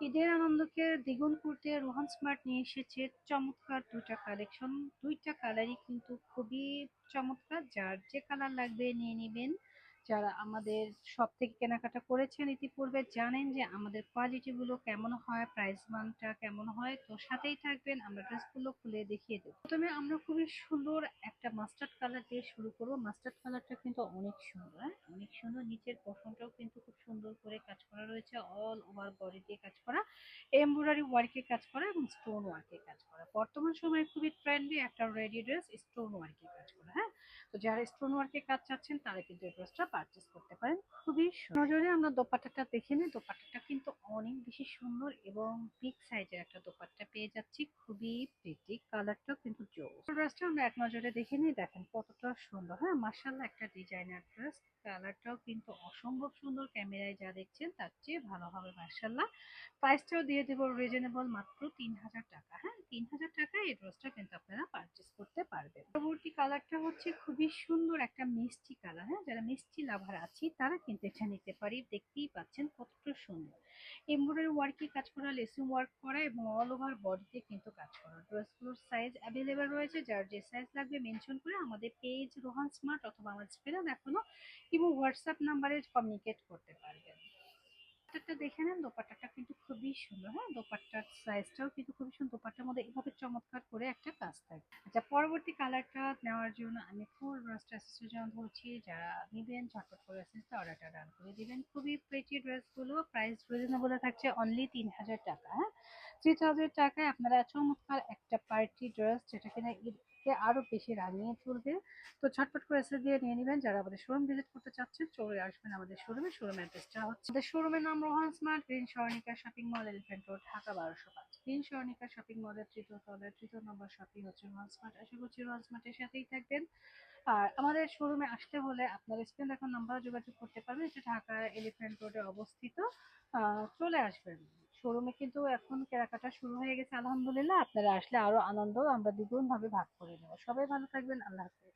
ঈদের আনন্দকে দ্বিগুণ করতে রোহান স্মার্ট নিয়ে এসেছে চমৎকার দুইটা কালেকশন দুইটা কালারই কিন্তু খুবই চমৎকার, যার যে কালার লাগবে নিয়ে নেবেন। যারা আমাদের সব থেকে কেনাকাটা করেছেন ইতিপূর্বে জানেন যে আমাদের কোয়ালিটিগুলো কেমন হয় প্রাইস মানটা কেমন হয়, তো সাথেই থাকবেন, আমরা ড্রেসগুলো খুলে দেখিয়ে দেবো। প্রথমে আমরা খুবই সুন্দর একটা মাস্টার্ড কালার দিয়ে শুরু করব। মাস্টার্ড কালারটা কিন্তু অনেক সুন্দর হ্যাঁ? অনেক সুন্দর, নিচের পশনটাও কিন্তু খুব সুন্দর করে কাজ করা রয়েছে অল ওভার বডি দিয়ে কাজ করা। এমব্রয়ডারি ওয়ার্কের কাজ করা এবং স্টোন ওয়ার্কের কাজ করা। বর্তমান সময়ে খুবই ট্রেন্ডি একটা রেডি ড্রেস স্টোন ওয়ার্কের কাজ করা হ্যাঁ? তো যারা স্টোন ওয়ার্কের কাজ চাচ্ছেন, তারা কিন্তু এই ড্রেসটা পারচেস করতে পারেন। খুবই। নজরে আমরা দোপাট্টাটা দেখে নিই। দোপাট্টাটা কিন্তু অনেক বেশি সুন্দর এবং বিগ সাইজের একটা দোপাট্টা পেয়ে যাচ্ছি। খুবই প্রিটি কালারটাও কিন্তু জোস। ড্রেসটা আমরা এক নজরে দেখে নিই। দেখেন কতটা সুন্দর হ্যাঁ? মার্শাল্লাহ একটা ডিজাইনার ড্রেস কালারটাও কিন্তু অসম্ভব সুন্দর। ক্যামেরায় যা দেখছেন, তার চেয়ে ভালো হবে মার্শাল্লাহ প্রাইসটাও দিয়ে দেবো রিজনেবল মাত্র তিন হাজার টাকা। হ্যাঁ তিন হাজার টাকা এই ড্রেসটা কিন্তু আপনারা পারচেস করতে পারবেন। পরবর্তী কালারটা হচ্ছে খুবই সুন্দর একটা মিষ্টি কালার হ্যাঁ যারা মিষ্টি লাভার আছি, তারা কিন্তু এটা নিতে পারি। দেখতেই পাচ্ছেন কতটা সুন্দর। এমব্রয়ডারি ওয়ার্কে কাজ করা লেসিং ওয়ার্ক করা এবং অল ওভার বডিতে কিন্তু কাজ করা। ড্রেসগুলোর সাইজ অ্যাভেলেবেল রয়েছে, যার যে সাইজ লাগবে মেনশন করে আমাদের পেজ রোহান স্মার্ট অথবা আমার স্ক্রিনে দেখানো এবং হোয়াটসঅ্যাপ নাম্বারে কমিউনিকেট করতে পারবেন। দোপাট্টাটা দেখে নেন, দোপাট্টাটা কিন্তু খুবই সুন্দর। হ্যাঁ দোপাট্টার সাইজটাও কিন্তু খুবই সুন্দর। দোপাট্টার মধ্যে এভাবে চমৎকার করে একটা কাজ থাকে। আচ্ছা পরবর্তী কালারটা নেওয়ার জন্য আমি ফুল ড্রেসটা অ্যাসেসের বলছি যারা নেবেন, ঝটপট করে অ্যাসেসটা অর্ডারটা ডান করে দিবেন। খুবই প্রেটি ড্রেসগুলো প্রাইস রিজনেবল থাকছে অনলি তিন হাজার টাকা হ্যাঁ? থ্রি থাউজেন্ড টাকায় আপনারা চমৎকার একটা পার্টি ড্রেস যেটা কিনা ঈদকে আরও বেশি রাঙিয়ে তুলবে তো ঝটপট করে এসে দিয়ে নিয়ে নেবেন। যারা আমাদের শোরুম ভিজিট করতে চাচ্ছেন, চলে আসবেন আমাদের শোরুমে শোরুম অ্যাড্রেসটা হচ্ছে আমাদের শোরুমের নাম Rohan smart, green Swarnika shopping mall elephant road Dhaka বারোশো পাঁচ। গ্রিন স্বর্ণিকা শপিং মলের তৃতীয় তলের তৃতীয় নম্বর শপিং হচ্ছে রোহান স্মার্ট। আশা করছি রোহান স্মার্টের সাথেই থাকবেন। আর আমাদের শোরুমে আসতে হলে আপনার স্ক্রিন এখন নাম্বার যোগাযোগ করতে পারবেন। এটা ঢাকা এলিফেন্ট রোডে অবস্থিত। চলে আসবেন। শোরুমে কিন্তু এখন কেনাকাটা শুরু হয়ে গেছে, আলহামদুলিল্লাহ। আপনারা আসলে আরও আনন্দ আমরা দ্বিগুণ ভাবে ভাগ করে নেব। সবাই ভালো থাকবেন, আল্লাহ হাফেজ।